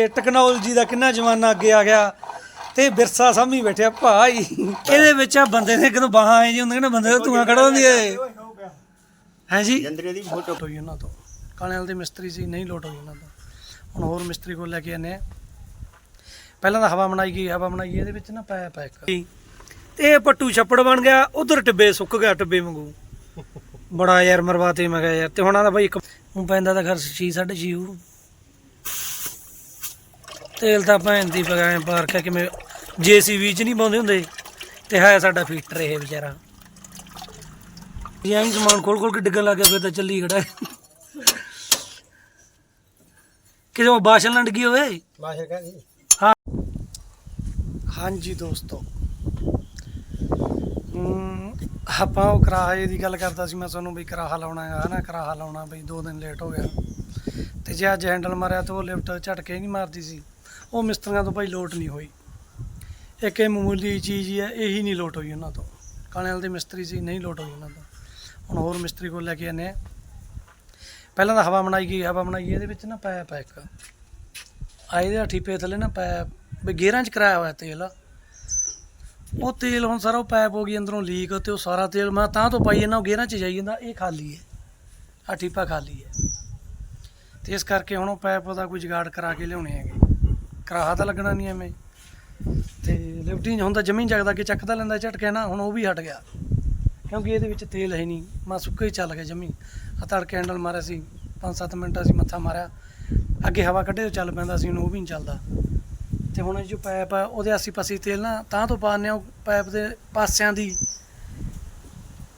ਤੇ ਟੈਕਨੋਲੋਜੀ ਦਾ ਕਿੰਨਾ ਜ਼ਮਾਨਾ ਅੱਗੇ ਆ ਗਿਆ ਤੇ ਵਿਰਸਾ ਸਾਹਮਣੇ ਬੈਠਿਆ ਭਾਈ ਇਹਦੇ ਵਿੱਚ ਆ ਬੰਦੇ ਨੇ? ਕਿਦੋਂ ਬਾਹਾਂ ਆਏ ਜੀ ਹੁੰਦੇ ਨੇ ਬੰਦੇ ਤੋਂ ਧੂਆਂ ਖੜਾ ਹੁੰਦੀ ਏ? ਹੈ ਜੀ? ਜੰਦਰੇ ਦੀ ਫੋਟੋ ਹੋਈ ਉਹਨਾਂ ਤੋਂ। ਕਾਲੇ ਵਾਲੇ ਦੇ ਮਿਸਤਰੀ ਸੀ ਨਹੀਂ ਲੋਟ ਹੋਈ ਉਹਨਾਂ ਤੋਂ। ਹੁਣ ਹੋਰ ਮਿਸਤਰੀ ਕੋਲ ਲੈ ਕੇ ਆਨੇ ਆ। ਪਹਿਲਾਂ ਤਾਂ ਹਵਾ ਬਣਾਈ ਗਈ ਹਵਾ ਬਣਾਈ ਇਹਦੇ ਵਿੱਚ ਨਾ ਪਾਇਆ ਪਾ ਇੱਕ। ਤੇ ਇਹ ਪੱਟੂ ਛੱਪੜ ਬਣ ਗਿਆ ਉਧਰ ਟਿੱਬੇ ਸੁੱਕ ਗਿਆ ਟਿੱਬੇ ਵਾਂਗੂ। ਬੜਾ ਯਾਰ ਮਰਵਾਤੇ ਮੈਂ ਕਿਹਾ ਯਾਰ ਤੇ ਹੁਣ ਆਦਾ ਬਾਈ ਇੱਕ ਪੈਂਦਾ ਤਾਂ ਘਰ 6 6.5 ਯੂਰੋ ਤੇਲ ਤਾਂ ਭੈਣ ਦੀ ਪਗਾਏ ਪਾਰ ਕੇ ਕਿਵੇਂ ਜੀਸੀਬੀ ਚ ਨਹੀਂ ਪਾਉਂਦੇ ਹੁੰਦੇ। ਤੇ ਹੈ ਸਾਡਾ ਫੀਟਰ ਇਹ ਵਿਚਾਰਾ। ਜੇ ਐਂ ਸਮਾਨ ਖੋਲ ਖੋਲ ਕੇ ਡਿੱਗਣ ਲੱਗ ਗਿਆ ਫਿਰ ਤਾਂ ਚੱਲੀ ਖੜਾ। ਕਿਸੇ ਉਹ ਬਾਸ਼ਲ ਨਾ ਡਿੱਗੀ ਹੋਵੇ। ਮਾਸ਼ਰ ਕਹਿੰਦੀ ਹਾਂਜੀ ਦੋਸਤੋ। ਆਪਾਂ ਉਹ ਕਰਾਹੇ ਦੀ ਗੱਲ ਕਰਦਾ ਸੀ ਮੈਂ ਤੁਹਾਨੂੰ ਵੀ ਕਰਾਹਾ ਲਾਉਣਾ ਹੈ ਨਾ ਕਰਾਹਾ ਲਾਉਣਾ ਬਈ 2 ਦਿਨ ਲੇਟ ਹੋ ਗਿਆ। ਤੇ ਜੇ ਅੱਜ ਹੈਂਡਲ ਮਾਰਿਆ ਤਾਂ ਉਹ ਲਿਫਟ ਝਟਕੇ ਨਹੀਂ ਮਾਰਦੀ ਸੀ। ਉਹ ਮਿਸਤਰੀਆਂ ਤੋਂ ਭਾਈ ਲੋਟ ਨਹੀਂ ਹੋਈ। ਇੱਕ ਇਹ ਮਾਮੂਲੀ ਚੀਜ਼ ਹੀ ਹੈ, ਇਹੀ ਨਹੀਂ ਲੋਟ ਹੋਈ ਉਹਨਾਂ ਤੋਂ। ਕਾਲੇ ਵਾਲੇ ਦੇ ਮਿਸਤਰੀ ਸੀ, ਨਹੀਂ ਲੋਟ ਹੋਈ ਉਹਨਾਂ ਤੋਂ। ਹੁਣ ਹੋਰ ਮਿਸਤਰੀ ਕੋਲ ਲੈ ਕੇ ਆਨੇ ਆ ਪਹਿਲਾਂ ਤਾਂ ਹਵਾ ਬਣਾਈ ਗਈ, ਹਵਾ ਬਣਾਈ ਗਈ, ਇਹਦੇ ਵਿੱਚ ਨਾ ਪਾਇਆ ਪਾ ਇੱਕ। ਆਏ ਦੇ ਠੀਪੇ ਥੱਲੇ ਨਾ ਪਾਇਆ ਵੀ ਗੇਅਰਾਂ 'ਚ ਕਰਾਇਆ ਹੋਇਆ ਤੇਲ। ਉਹ ਤੇਲ ਹੁਣ ਸਾਰਾ ਉਹ ਪਾਈਪ ਹੋ ਗਈ, ਅੰਦਰੋਂ ਲੀਕ ਤੇ ਉਹ ਸਾਰਾ ਤੇਲ, ਮੈਂ ਤਾਂ ਤੋਂ ਪਾਈ ਜਾਂਦਾ, ਉਹ ਗੇਅਰਾਂ 'ਚ ਜਾਈ ਜਾਂਦਾ, ਇਹ ਖਾਲੀ ਹੈ। ਆ ਠੀਪਾ ਖਾਲੀ ਹੈ। ਤੇ ਇਸ ਕਰਕੇ ਹੁਣ ਉਹ ਪਾਈਪ ਦਾ ਕੋਈ ਜੁਗਾੜ ਕਰਾ ਕੇ ਲਿਆਉਣੇ ਹੈਗੇ। ਕਰਾਹਾ ਤਾਂ ਲੱਗਣਾ ਨਹੀਂ ਐਵੇਂ ਤੇ ਲਿਫਟਿੰਗ ਹੁੰਦਾ ਜਮੀਨ ਜਗਦਾ ਕਿ ਚੱਕਦਾ ਲੈਂਦਾ, ਝਟਕੇ ਨਾ ਹੁਣ ਉਹ ਵੀ ਹਟ ਗਿਆ। ਕਿਉਂਕਿ ਇਹਦੇ ਵਿੱਚ ਤੇਲ ਹੈ ਨਹੀਂ ਮੈਂ ਸੁੱਕੇ ਹੀ ਚੱਲ ਗਿਆ ਜਮੀ ਆ ਤੜਕੇ ਹੈਂਡਲ ਮਾਰਿਆ ਸੀ 5-7 ਮਿੰਟ ਅਸੀਂ ਮੱਥਾ ਮਾਰਿਆ। ਅੱਗੇ ਹਵਾ ਕੱਢੇ ਤੋਂ ਚੱਲ ਪੈਂਦਾ ਸੀ, ਹੁਣ ਉਹ ਵੀ ਨਹੀਂ ਚੱਲਦਾ। ਤੇ ਹੁਣ ਜੋ ਪਾਈਪ ਆ, ਉਹਦੇ ਆਸੀ ਪਾਸੇ ਤੇਲ ਨਾ, ਤਾਂ ਤੋਂ ਪਾਉਂਦੇ ਆ ਉਹ ਪਾਈਪ ਦੇ ਪਾਸਿਆਂ ਦੀ।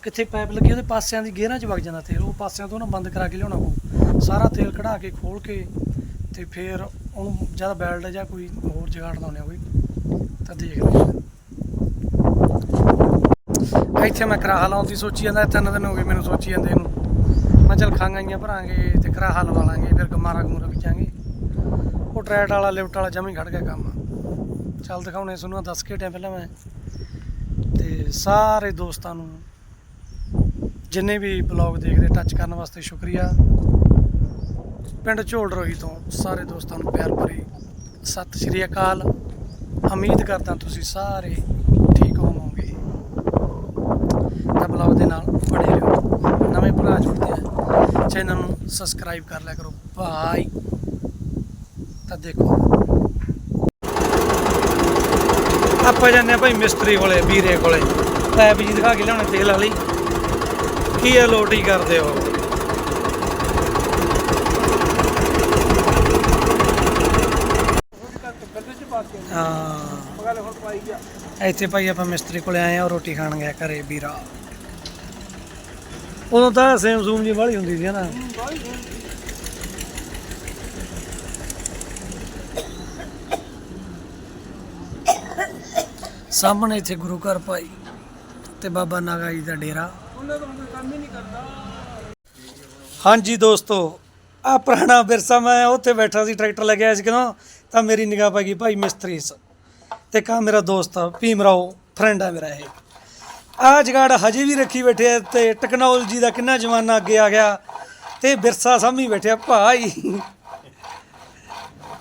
ਕਿੱਥੇ ਪਾਈਪ ਲੱਗੀ, ਉਹਦੇ ਪਾਸਿਆਂ ਦੀ ਗੇਅਰਾਂ 'ਚ ਵਗ ਜਾਂਦਾ ਤੇਲ, ਉਹ ਪਾਸਿਆਂ ਤੋਂ ਨਾ ਬੰਦ ਕਰਾ ਕੇ ਲਿਆਉਣਾ ਪਊ। ਸਾਰਾ ਤੇਲ ਕਢਾ ਕੇ ਖੋਲ ਕੇ, ਤੇ ਫਿਰ ਉਹਨੂੰ ਜ਼ਿਆਦਾ ਬੈਲਟ ਜਾਂ ਕੋਈ ਹੋਰ ਜਗਾੜ ਲਾਉਂਦੇ ਆ ਕੋਈ, ਤਾਂ ਦੇਖ ਲਓ। ਇੱਥੇ ਮੈਂ ਕਰਾਹਾ ਲਾਉਣ ਦੀ ਸੋਚੀ ਜਾਂਦਾ, ਤਿੰਨ ਦਿਨ ਹੋ ਗਏ ਮੈਨੂੰ ਸੋਚੀ ਜਾਂਦੇ ਇਹਨੂੰ ਮੈਂ ਚੱਲ ਖਾਂਗਾਈਆਂ ਭਰਾਂਗੇ ਤੇ ਕਰਾਹਾ ਲਵਾ ਲਾਂਗੇ, ਫਿਰ ਗਮਾਰਾ ਗਮੂਰਾ ਵਿਚਾਂਗੇ। ਉਹ ਟਰੈਟ ਵਾਲਾ, ਲਿਫਟ ਵਾਲਾ ਜਮੀ ਖੜ ਗਿਆ ਕੰਮ। ਚੱਲ ਦਿਖਾਉਣੇ ਤੁਹਾਨੂੰ ਦੱਸ ਕੇ ਪਹਿਲਾਂ ਮੈਂ। ਤੇ ਸਾਰੇ ਦੋਸਤਾਂ ਨੂੰ, ਜਿੰਨੇ ਵੀ ਬਲੌਗ ਦੇਖਦੇ ਟੱਚ ਕਰਨ ਵਾਸਤੇ ਸ਼ੁਕਰੀਆ। ਪਿੰਡ ਝੋਲ ਰੋਹੀ ਤੋਂ ਸਾਰੇ ਦੋਸਤਾਂ ਨੂੰ ਪਿਆਰ ਭਰੀ ਸਤਿ ਸ਼੍ਰੀ ਅਕਾਲ। ਉਮੀਦ ਕਰਦਾ ਤੁਸੀਂ ਸਾਰੇ ਠੀਕ ਹੋਵੋਗੇ। ਤਾਂ ਬਲੌਗ ਦੇ ਨਾਲ ਬਣੇ ਰਹੋ। ਨਵੇਂ ਭਰਾ ਜੁੜਦੇ ਆ। ਚੈਨਲ ਨੂੰ ਸਬਸਕ੍ਰਾਈਬ ਕਰ ਲਿਆ ਕਰੋ। ਬਾਈ। ਤਾਂ ਦੇਖੋ। ਆਪਾਂ ਜਾਂਦੇ ਆ ਭਾਈ ਮਿਸਤਰੀ ਕੋਲੇ, ਵੀਰੇ ਕੋਲੇ। ਪੈਪ ਜੀ ਦਿਖਾ ਕੇ ਲਿਆਉਣੇ ਤੇਲ ਵਾਲੀ। ਕੀ ਆ ਲੋਟੀ ਹੀ ਕਰਦੇ ਹੋ ਹਾਂ ਇੱਥੇ ਭਾਈ ਆਪਾਂ ਮਿਸਤਰੀ ਕੋਲੇ ਆਏ ਆ ਰੋਟੀ ਖਾਣ ਗਿਆ ਘਰੇ ਵੀਰਾ। ਉਦੋਂ ਤਾਂ ਸੇਮ ਸੂਮ ਜੀ ਵਾਲੀ ਹੁੰਦੀ ਸੀ ਨਾ ਸਾਹਮਣੇ ਇੱਥੇ ਗੁਰੂ ਘਰ ਭਾਈ ਤੇ ਬਾਬਾ ਨਾਗਾ ਜੀ ਦਾ ਡੇਰਾ। ਹਾਂਜੀ ਦੋਸਤੋ ਆ ਪੁਰਾਣਾ ਵਿਰਸਾ ਮੈਂ ਉੱਥੇ ਬੈਠਾ ਸੀ, ਟਰੈਕਟਰ ਲੱਗਿਆ ਸੀ ਕਿਦੋਂ, ਤਾਂ ਮੇਰੀ ਨਿਗਾਹ ਪੈ ਗਈ ਭਾਈ ਮਿਸਤਰੀ ਸ ਤੇ ਕਾ ਮੇਰਾ ਦੋਸਤ ਆ, ਭੀਮ ਰਾਓ ਫਰੈਂਡ ਆ ਮੇਰਾ ਇਹ। ਆ ਜਗਾੜ ਹਜੇ ਵੀ ਰੱਖੀ ਬੈਠੇ ਤੇ ਟੈਕਨੋਲੋਜੀ ਦਾ ਕਿੰਨਾ ਜ਼ਮਾਨਾ ਅੱਗੇ ਆ ਗਿਆ ਤੇ ਵਿਰਸਾ ਸਾਹਮਣੇ ਬੈਠਿਆ ਭਾਈ।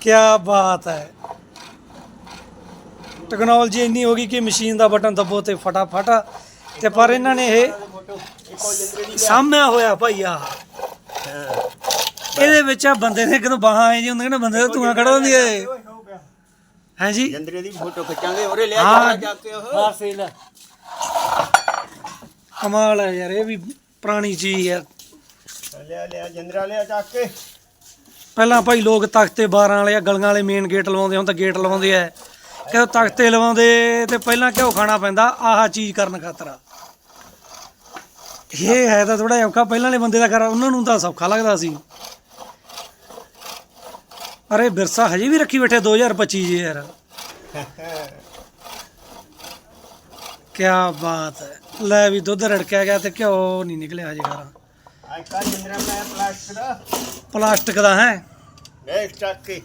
ਕੀ ਬਾਤ ਹੈ। ਟੈਕਨੋਲੋਜੀ ਇੰਨੀ ਹੋ ਗਈ ਕਿ ਮਸ਼ੀਨ ਦਾ ਬਟਨ ਦਬੋ ਤੇ ਫਟਾਫਟ ਤੇ ਪਰ ਇਹਨਾਂ ਨੇ ਇਹ ਸਾਹਮਿਆ ਹੋਇਆ ਭਾਈ ਆ। ਇਹਦੇ ਵਿੱਚ ਆ ਬੰਦੇ ਨੇ ਕਿਦੋਂ ਬਾਹਾਂ ਆਏ ਜੀ ਹੁੰਦੇ ਨੇ ਬੰਦੇ ਤੋਂ ਧੂਆਂ ਖੜਾ ਹੁੰਦੀ ਏ ਹੈ ਜੀ ਜੰਦਰੇ ਦੀ ਫੋਟੋ ਖਿੱਚਾਂਗੇ ਉਹਰੇ ਲਿਆ ਹਾਂ। ਜਾ ਕੇ ਉਹ। ਕਮਾਲ ਹੈ ਯਾਰ ਇਹ ਵੀ ਪੁਰਾਣੀ ਚੀਜ਼ ਹੈ। ਲਿਆ ਲਿਆ ਜੰਦਰਾ ਲਿਆ ਚੱਕ ਕੇ। ਪਹਿਲਾਂ ਭਾਈ ਲੋਕ ਤਖਤੇ 12 ਵਾਲੇ ਆ ਗਲੀਆਂ ਵਾਲੇ ਮੇਨ ਗੇਟ ਲਵਾਉਂਦੇ ਹੁਣ ਤਾਂ ਗੇਟ ਲਵਾਉਂਦੇ ਆ। ਕਿਉਂ ਤਖਤੇ ਲਵਾਉਂਦੇ ਤੇ ਪਹਿਲਾਂ ਘਿਓ ਖਾਣਾ ਪੈਂਦਾ? ਆਹ ਚੀਜ਼ ਕਰਨ ਖਾਤਰ ਆ। ਇਹ ਹੈ ਤਾਂ ਥੋੜਾ ਔਖਾ ਪਹਿਲਾਂ ਵਾਲੇ ਬੰਦੇ ਦਾ ਕਰ ਉਹਨਾਂ ਨੂੰ ਤਾਂ ਸੌਖਾ ਲੱਗਦਾ ਸੀ। ਅਰੇ ਵਿਰਸਾ ਹਜੇ ਵੀ ਰੱਖੀ ਬੈਠੇ 2025 ਜੀ ਯਾਰ। ਕੀ ਬਾਤ ਹੈ। ਲੈ ਵੀ ਦੁੱਧ ਰੜਕਿਆ ਗਿਆ ਤੇ ਘਿਓ ਨਹੀਂ ਨਿਕਲਿਆ ਹਜੇ ਘਰ। ਅੱਜ ਕੱਲ ਜੰਦਰਾ ਮੈਂ ਪਲਾਸਟਿਕ ਦਾ। ਪਲਾਸਟਿਕ ਦਾ ਹੈ? ਦੇਖ ਚੱਕ ਕੇ।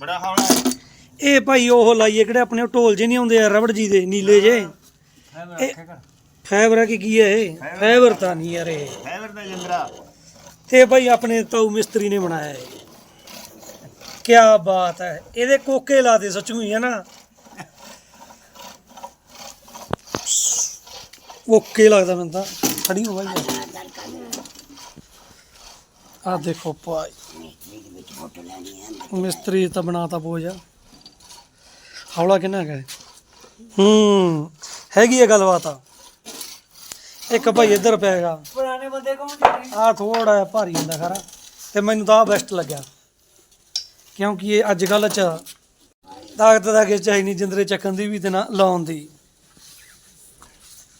ਬੜਾ ਹੌਲਾ। ਇਹ ਭਾਈ ਉਹ ਲਾਈਏ ਕਿਹੜੇ ਆਪਣੇ ਢੋਲ ਜੇ ਨਹੀਂ ਆਉਂਦੇ ਆ ਰਬੜ ਜੀ ਦੇ ਨੀਲੇ ਜੇ ਫਾਈਬਰ ਆ ਕਿ ਕੀ ਹੈ ਇਹ? ਫਾਈਬਰ ਤਾਂ ਨਹੀਂ ਯਾਰ ਇਹ। ਫਾਈਬਰ ਦਾ ਜੰਦਰਾ। ਇਹ ਭਾਈ ਆਪਣੇ ਤਾਊ ਮਿਸਤਰੀ ਨੇ ਬਣਾਇਆ ਹੈ ਕੀ ਬਾਤ ਹੈ। ਇਹਦੇ ਕੋਕੇ ਲਾ ਦੇ ਸੱਚੂ ਹੀ ਹੈ ਨਾ ਓਕੇ ਲੱਗਦਾ ਮੈਨੂੰ ਤਾਂ। ਖੜੀ ਹੋ ਭਾਈ ਆ ਦੇਖੋ ਭਾਈ। ਮਿਸਤਰੀ ਤਾਂ ਬਣਾਤਾ ਬੋਝ। ਹੌਲਾ ਕਿੰਨਾ ਹੈਗਾ ਇਹ? ਹੂੰ ਹੈਗੀ ਹੈ ਗੱਲਬਾਤ। ਆ ਇੱਕ ਭਾਈ ਇੱਧਰ ਪਿਆਗਾ ਪੁਰਾਣੇ ਬੰਦੇ ਜਿਹੜੇ ਆ ਥੋੜਾ ਭਾਰੀ ਹੁੰਦਾ ਖਰਾ। ਤੇ ਮੈਨੂੰ ਤਾਂ ਆ ਬੈਸਟ ਲੱਗਿਆ। ਕਿਉਂਕਿ ਇਹ ਅੱਜ ਕੱਲ੍ਹ ਚ ਤਾਕਤ ਦਾ ਕਿ ਚਾਹੀ ਨਹੀਂ ਜਿੰਦਰੇ ਚੱਕਣ ਦੀ ਵੀ ਤੇ ਨਾ ਲਾਉਣ ਦੀ।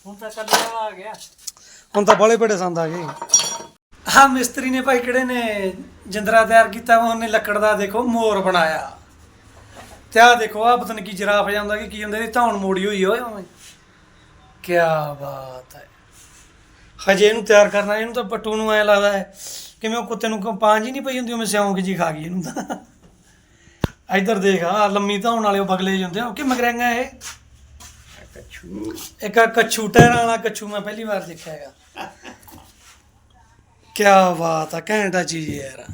ਹੁਣ ਤਾਂ ਕੱਲਿਆ ਆ ਗਿਆ। ਹੁਣ ਤਾਂ ਬੜੇ ਬੜੇ ਸੰਦ ਆ ਗਏ। ਹਾਂ ਮਿਸਤਰੀ ਨੇ ਭਾਈ ਕਿਹੜੇ ਨੇ ਜਿੰਦਰਾ ਤਿਆਰ ਕੀਤਾ ਉਹਨੇ ਲੱਕੜ ਦਾ ਦੇਖੋ ਮੋਰ ਬਣਾਇਆ। ਤੇ ਆ ਦੇਖੋ ਆ ਪਤਾ ਨਹੀਂ ਕੀ ਜਰਾਫ ਜਾਂਦਾ ਕਿ ਕੀ ਹੁੰਦਾ ਇਹਦੀ ਧੌਣ ਮੋੜੀ ਹੋਈ ਓਏ ਓਏ ਕੀ ਬਾਤ ਹੈ। ਹਜੇ ਇਹਨੂੰ ਤਿਆਰ ਕਰਨਾ ਇਹਨੂੰ ਤਾਂ ਪੱਟੂ ਨੂੰ ਐ ਲੱਗਦਾ ਹੈ ਕਿਵੇਂ ਉਹ ਕੁੱਤੇ ਨੂੰ ਪਾਂਜ ਹੀ ਨਹੀਂ ਪਈ ਹੁੰਦੀ ਉਹ ਸਿਉਂਕ ਜੀ ਖਾ ਗਈ ਇਹਨੂੰ ਤਾਂ। ਇੱਧਰ ਦੇਖ ਆ ਲੰਮੀ ਧੌਣ ਵਾਲੇ ਉਹ ਬਗਲੇ ਜਿਹੇ ਹੁੰਦੇ ਆ ਉਹ ਕਿ ਮਗਰੰਗਾ ਇਹ? ਕੱਛੂ ਇੱਕ ਆ ਕੱਛੂ ਟਹਿਰਾਂ ਵਾਲਾ ਕੱਛੂ ਮੈਂ ਪਹਿਲੀ ਵਾਰ ਦੇਖਿਆ ਹੈਗਾ। ਕੀ ਬਾਤ ਆ ਘੈਂਟਾ ਚੀਜ਼ ਹੈ ਯਾਰ।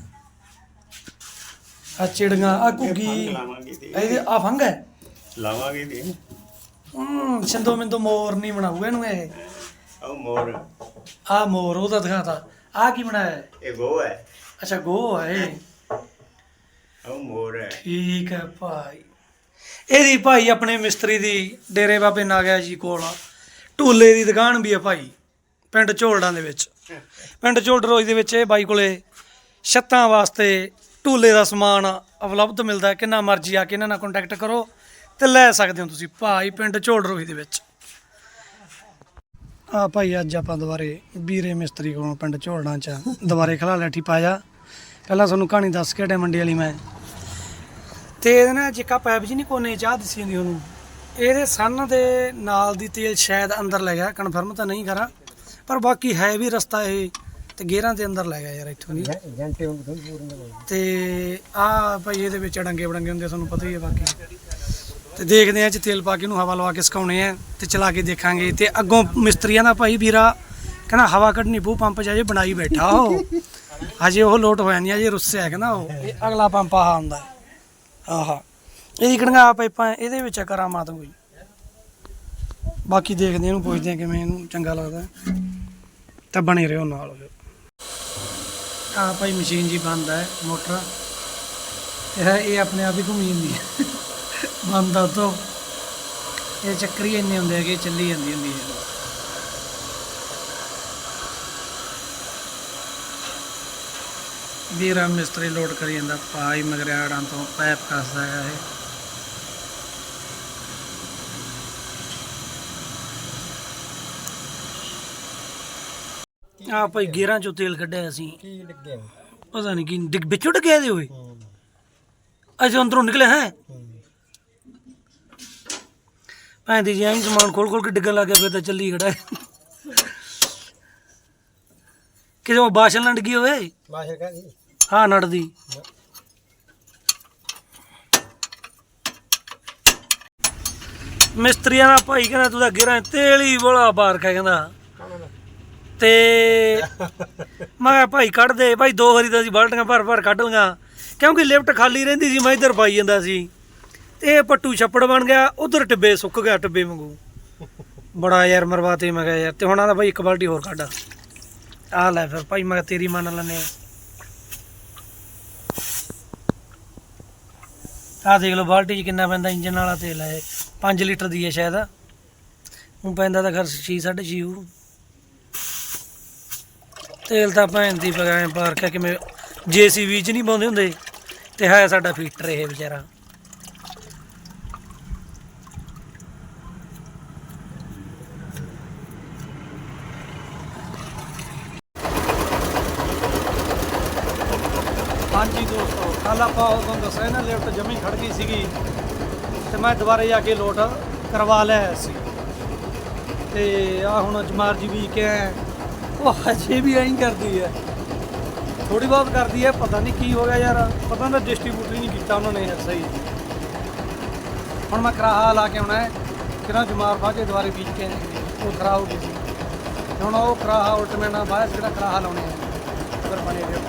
ਆ ਚਿੜੀਆਂ ਆ ਘੁੱਗੀ। ਲਾਵਾਂਗੇ ਤੇ। ਇਹਦੇ ਆ ਫੰਗ ਹੈ? ਲਾਵਾਂਗੇ ਤੇ। ਹੂੰ ਸਿੰਦੋ ਮਿੰਦੋ ਮੋਰ ਨਹੀਂ ਬਣਾਊਗਾ ਇਹਨੂੰ ਇਹ। ਉਹ ਮੋਰ। ਆ ਮੋਰ ਉਹਦਾ ਦਿਖਾਤਾ। ਆ ਕੀ ਬਣਾਇਆ? ਹੈ? ਇਹ ਗੋ ਹੈ। ਅੱਛਾ ਗੋ ਹੈ ਇਹ। ਉਹ ਮੋਰ ਹੈ। ਠੀਕ ਹੈ ਭਾਈ। ਇਹਦੀ ਭਾਈ ਆਪਣੇ ਮਿਸਤਰੀ ਦੀ ਡੇਰੇ ਬਾਬੇ ਨਾਗਿਆ ਜੀ ਕੋਲ ਢੂਲੇ ਦੀ ਦੁਕਾਨ ਵੀ ਹੈ ਭਾਈ, ਪਿੰਡ ਝੋਲੜਾਂ ਦੇ ਵਿੱਚ। ਪਿੰਡ ਝੋਲੜੋਈ ਦੇ ਵਿੱਚ ਇਹ ਬਾਈ ਕੋਲੇ ਛੱਤਾਂ ਵਾਸਤੇ ਢੂਲੇ ਦਾ ਸਮਾਨ ਉਪਲਬਧ ਮਿਲਦਾ ਕਿੰਨਾ ਮਰਜ਼ੀ ਆ ਕੇ ਇਹਨਾਂ ਨਾਲ ਕੰਟੈਕਟ ਕਰੋ ਤੇ ਲੈ ਸਕਦੇ ਹੋ ਤੁਸੀਂ ਭਾਈ ਪਿੰਡ ਝੋਲੜੋਈ ਦੇ ਵਿੱਚ। ਆ ਭਾਈ ਅੱਜ ਆਪਾਂ ਦੁਬਾਰੇ ਵੀਰੇ ਮਿਸਤਰੀ ਕੋਲੋਂ ਪਿੰਡ ਝੋਲੜਾਂ ਚ ਦੁਬਾਰੇ ਖਲਾ ਲੈਠੀ ਪਾਇਆ। ਪਹਿਲਾਂ ਤੁਹਾਨੂੰ ਕਹਾਣੀ ਦੱਸ ਕੇ ਹਟਿਆ ਮੰਡੀ ਵਾਲੀ ਮੈਂ। ਤੇ ਇਹਦੇ ਨਾਲ ਜਿੱਕਾ ਪਾਈਪ ਜੀ ਨਹੀਂ ਕੋਨੇ ਚਾਹ ਦਿਸੀ ਜਾਂਦੀ ਉਹਨੂੰ। ਇਹਦੇ ਸੰਨ ਦੇ ਨਾਲ ਦੀ ਤੇਲ ਸ਼ਾਇਦ ਅੰਦਰ ਲੈ ਗਿਆ ਕਨਫਰਮ ਤਾਂ ਨਹੀਂ ਕਰਾਂ। ਪਰ ਬਾਕੀ ਹੈ ਵੀ ਰਸਤਾ ਇਹ ਤੇ ਗੇਰਾਂ ਦੇ ਅੰਦਰ ਲੈ ਗਿਆ ਯਾਰ ਇੱਥੋਂ ਦੀ। ਤੇ ਆ ਭਾਈ ਇਹਦੇ ਵਿੱਚ ਡੰਗੇ ਬੜੰਗੇ ਹੁੰਦੇ ਤੁਹਾਨੂੰ ਪਤਾ ਹੀ ਹੈ ਬਾਕੀ। ਤੇ ਦੇਖਦੇ ਆ ਚ ਤੇਲ ਪਾ ਕੇ ਇਹਨੂੰ ਹਵਾ ਲਵਾ ਕੇ ਸੁਕਾਉਣੇ ਆ ਤੇ ਚਲਾ ਕੇ ਦੇਖਾਂਗੇ। ਤੇ ਅੱਗੋਂ ਮਿਸਤਰੀਆਂ ਦਾ ਭਾਈ ਵੀਰਾ ਕਹਿੰਦਾ ਹਵਾ ਕੱਢਣੀ ਪਊ ਪੰਪ ਚ ਅਜੇ ਬਣਾਈ ਬੈਠਾ ਉਹ। ਹਜੇ ਉਹ ਲੋਟ ਹੋਇਆ ਨਹੀਂ ਅਜੇ ਰੁੱਸਿਆ ਹੈ ਕਹਿੰਦਾ ਉਹ। ਇਹ ਅਗਲਾ ਪੰਪ ਆਹ ਹੁੰਦਾ ਆਹਾ। ਇਹਦੀ ਕਿਹੜੀਆਂ ਆ ਪਾਈਪਾਂ ਇਹਦੇ ਵਿੱਚ ਕਰਾਮਾਤ ਕੋਈ। ਬਾਕੀ ਦੇਖਦੇ ਇਹਨੂੰ ਪੁੱਛਦੇ ਆ ਕਿਵੇਂ ਇਹਨੂੰ ਚੰਗਾ ਲੱਗਦਾ। ਤਾਂ ਬਣੇ ਰਹੋ ਨਾਲ। ਆ ਭਾਈ ਮਸ਼ੀਨ ਜੀ ਬੰਦ ਹੈ, ਮੋਟਰ। ਇਹ ਇਹ ਆਪਣੇ ਆਪ ਹੀ ਘੁੰਮੀ ਜਾਂਦੀ ਹੈ। ਬੰਦ ਆ ਤੋਂ। ਇਹ ਚੱਕਰੀ ਇੰਨੇ ਹੁੰਦੇ ਆ ਕਿ ਚੱਲੀ ਜਾਂਦੀ ਹੁੰਦੀ ਹੈ। ਵੀਰਾ ਮਿਸਤਰੀ ਲੋਡ ਕਰੀ ਜਾਂਦਾ ਪਾਈ ਮਗਰਿਆੜਾਂ ਤੋਂ ਪਾਈਪ ਕੱਸਦਾ ਹੈ ਇਹ। ਆ ਭਾਈ ਗੇਰਾਂ ਚੋਂ ਤੇਲ ਕੱਢਿਆ ਅਸੀਂ ਕੀ ਲੱਗਿਆ ਪਤਾ ਨਹੀਂ ਕੀ ਡਿੱਗ ਵਿੱਚੋਂ ਡਿੱਗਿਆ ਇਹਦੇ ਹੋਏ ਅਜੇ ਅੰਦਰੋਂ ਨਿਕਲੇ ਹੈ। ਭੈਣ ਦੀ ਜੀ ਐਂ ਸਮਾਨ ਖੋਲ ਖੋਲ ਕੇ ਡਿੱਗਣ ਲੱਗ ਗਿਆ ਫਿਰ ਤਾਂ ਚੱਲੀ ਖੜਾ ਕਿਤੇ ਉਹ ਬਾਸ਼ਲ ਨਾ ਡਿੱਗੀ ਹੋਵੇ? ਬਾਹਰ ਕਾਦੀ ਹਾਂ ਨੜਦੀ ਮਿਸਤਰੀਆਂ ਦਾ ਭਾਈ ਕਹਿੰਦਾ ਤੂੰ ਤਾਂ ਗਿਰਾਂ ਤੇਲ ਹੀ ਬੋਲਾ ਬਾਰ ਕਾ ਕਹਿੰਦਾ ਤੇ ਮੈਂ ਕਿਹਾ ਭਾਈ ਕੱਢ ਦੇ ਭਾਈ ਦੋ ਵਾਰੀ ਤਾਂ ਅਸੀਂ ਬਾਲਟੀਆਂ ਭਰ ਭਰ ਕੱਢ ਲੀਆਂ ਕਿਉਂਕਿ ਲਿਫਟ ਖਾਲੀ ਰਹਿੰਦੀ ਸੀ ਮੈਂ ਇੱਧਰ ਪਾਈ ਜਾਂਦਾ ਸੀ। ਤੇ ਇਹ ਪੱਟੂ ਛੱਪੜ ਬਣ ਗਿਆ ਉਧਰ ਟਿੱਬੇ ਸੁੱਕ ਗਿਆ ਟਿੱਬੇ ਵਾਂਗੂ। ਬੜਾ ਯਾਰ ਮਰਵਾਤੇ ਮੈਂ ਕਿਹਾ ਯਾਰ ਤੇ ਹੁਣ ਆਦਾ ਭਾਈ ਇੱਕ ਬਾਲਟੀ ਹੋਰ ਕੱਢ ਆ ਲੈ ਫਿਰ ਭਾਈ, ਮੈਂ ਕਿਹਾ ਤੇਰੀ ਮੰਨ ਲੈਨੇ ਆ। ਆਹ ਦੇਖ ਲਓ, ਬਾਲਟੀ 'ਚ ਕਿੰਨਾ ਪੈਂਦਾ ਇੰਜਨ ਵਾਲਾ ਤੇਲ ਹੈ 5 ਲੀਟਰ ਦੀ ਹੈ ਸ਼ਾਇਦ। ਹੁਣ ਪੈਂਦਾ ਤਾਂ ਖਰ 6 6.5 ਉਹ ਤੇਲ ਤਾਂ ਭੈਣ ਦੀ ਪਗਾਏ ਪਾਰ ਕੇ ਕਿਵੇਂ ਜੀਸੀਬੀ 'ਚ ਨਹੀਂ ਪਾਉਂਦੇ ਹੁੰਦੇ। ਤੇ ਹੈ ਸਾਡਾ ਫੀਟਰ ਇਹ ਵਿਚਾਰਾ ਹਾਂਜੀ ਦੋਸਤੋ ਆਪਾਂ ਉਹ ਤੁਹਾਨੂੰ ਦੱਸਿਆ ਨਾ ਲਿਫਟ ਜਮੀ ਖੜ ਗਈ ਸੀਗੀ। ਤੇ ਮੈਂ ਦੁਬਾਰੇ ਜਾ ਕੇ ਲੋਟ ਕਰਵਾ ਲਿਆ ਸੀ। ਤੇ ਆ ਹੁਣ ਜਮਾਰ ਜੀ ਵੀ ਕਿ ਉਹ ਹਜੇ ਵੀ ਐਂ ਕਰਦੀ ਹੈ। ਥੋੜੀ ਬਹੁਤ ਕਰਦੀ ਹੈ, ਪਤਾ ਨਹੀਂ ਕੀ ਹੋ ਗਿਆ ਯਾਰ, ਪਤਾ ਨਾ ਡਿਸਟ੍ਰੀਬਿਊਟਰ ਹੀ ਨਹੀਂ ਕੀਤਾ ਉਹਨਾਂ ਨੇ ਸਹੀ। ਹੁਣ ਮੈਂ ਕਰਾਹਾ ਲਾ ਕੇ ਆਉਣਾ ਹੈ ਕਿਰਾਂ ਜਮਾਰ ਪਾ ਕੇ ਦੁਬਾਰੇ ਬੀਜ ਕੇ ਉਹ ਖਰਾਬ ਹੋ ਗਈ ਸੀ ਹੁਣ ਉਹ ਕਰਾਹਾ ਉਲਟਵੇਂ ਨਾਲ ਬਾਅਦ ਜਿਹੜਾ ਕਰਾਹਾ ਲਾਉਣੇ ਆ ਫਿਰ ਬਣੇ ਰਹੋ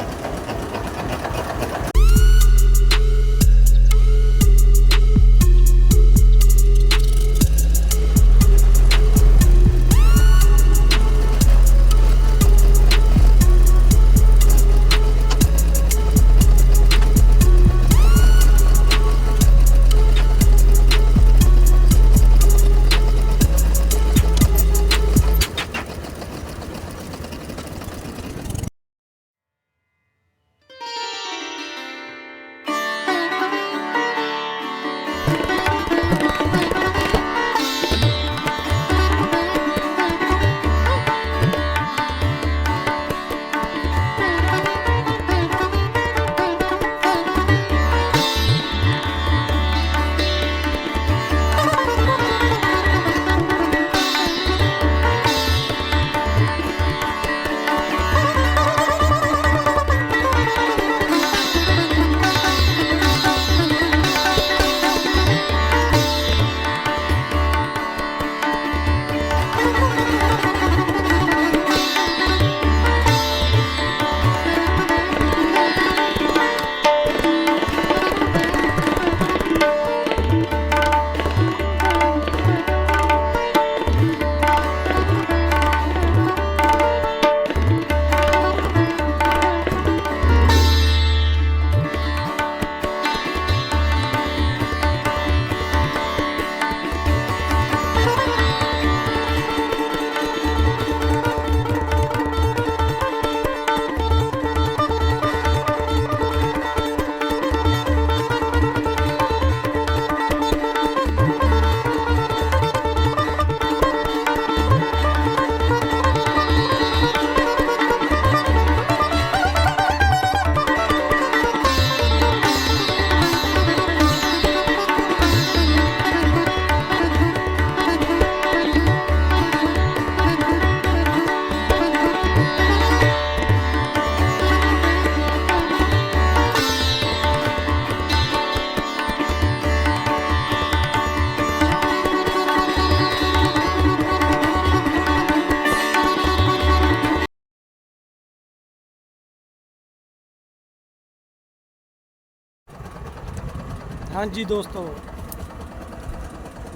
ਹਾਂਜੀ ਦੋਸਤੋ।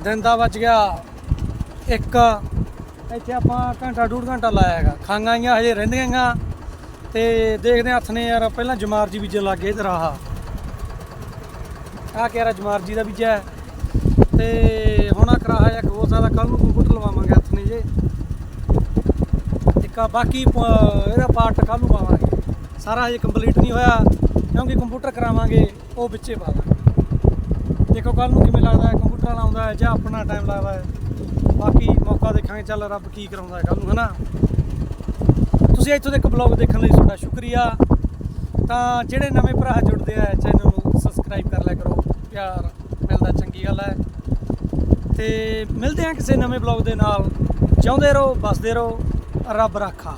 ਦਿਨ ਦਾ ਵੱਜ ਗਿਆ ਇੱਕ। ਇੱਥੇ ਆਪਾਂ ਘੰਟਾ ਡੂਢ ਘੰਟਾ ਲਾਇਆ ਹੈਗਾ। ਖਾਂਗਾਂ ਆਈਆਂ ਹਜੇ ਰਹਿੰਦੀਆਂ ਗਾ ਤੇ ਦੇਖਦੇ ਹਾਂ ਹੱਥ ਨੇ ਯਾਰ ਪਹਿਲਾਂ ਜਮਾਰ ਜੀ ਬੀਜੇ ਲੱਗੇ ਇਧਰ ਆਹ। ਆ ਕਿਹੜਾ ਜਮਾਰ ਜੀ ਦਾ ਬੀਜਾ ਹੈ। ਤੇ ਹੁਣ ਆ ਕਰਾਹਾ ਜਾਂ ਹੋ ਸਕਦਾ ਕੱਲ ਨੂੰ ਕੰਪਿਊਟਰ ਲਵਾਵਾਂਗੇ ਹੱਥ ਨੇ ਜੇ। ਇੱਕ ਆ ਬਾਕੀ ਇਹਦਾ ਪਾਰਟ ਕੱਲ ਨੂੰ ਪਾਵਾਂਗੇ। ਸਾਰਾ ਹਜੇ ਕੰਪਲੀਟ ਨਹੀਂ ਹੋਇਆ, ਕਿਉਂਕਿ ਕੰਪਿਊਟਰ ਕਰਾਵਾਂਗੇ, ਉਹ ਵਿੱਚੇ ਪਾ ਦਾਂਗੇ। ਦੇਖੋ ਕੱਲ ਨੂੰ ਕਿਵੇਂ ਲੱਗਦਾ ਹੈ, ਕੰਪਿਊਟਰ ਲਾਉਂਦਾ ਹੈ ਜਾਂ ਆਪਣਾ ਟਾਈਮ ਲੱਗਦਾ ਹੈ। ਬਾਕੀ ਮੌਕਾ ਦੇਖਾਂਗੇ ਚੱਲ ਰੱਬ ਕੀ ਕਰਾਉਂਦਾ ਹੈ ਕੱਲ ਨੂੰ, ਹਨਾ? ਤੁਸੀਂ ਇੱਥੋਂ ਤੱਕ ਬਲੌਗ ਦੇਖਣ ਲਈ ਤੁਹਾਡਾ ਸ਼ੁਕਰੀਆ। ਤਾਂ ਜਿਹੜੇ ਨਵੇਂ ਭਰਾ ਜੁੜਦੇ ਆ ਚੈਨਲ ਨੂੰ ਸਬਸਕ੍ਰਾਈਬ ਕਰ ਲਿਆ ਕਰੋ। ਪਿਆਰ ਮਿਲਦਾ, ਚੰਗੀ ਗੱਲ ਹੈ। ਤੇ ਮਿਲਦੇ ਹਾਂ ਕਿਸੇ ਨਵੇਂ ਬਲੌਗ ਦੇ ਨਾਲ। ਚਾਹੁੰਦੇ ਰਹੋ ਬਸਦੇ ਰਹੋ। ਰੱਬ ਰਾਖਾ।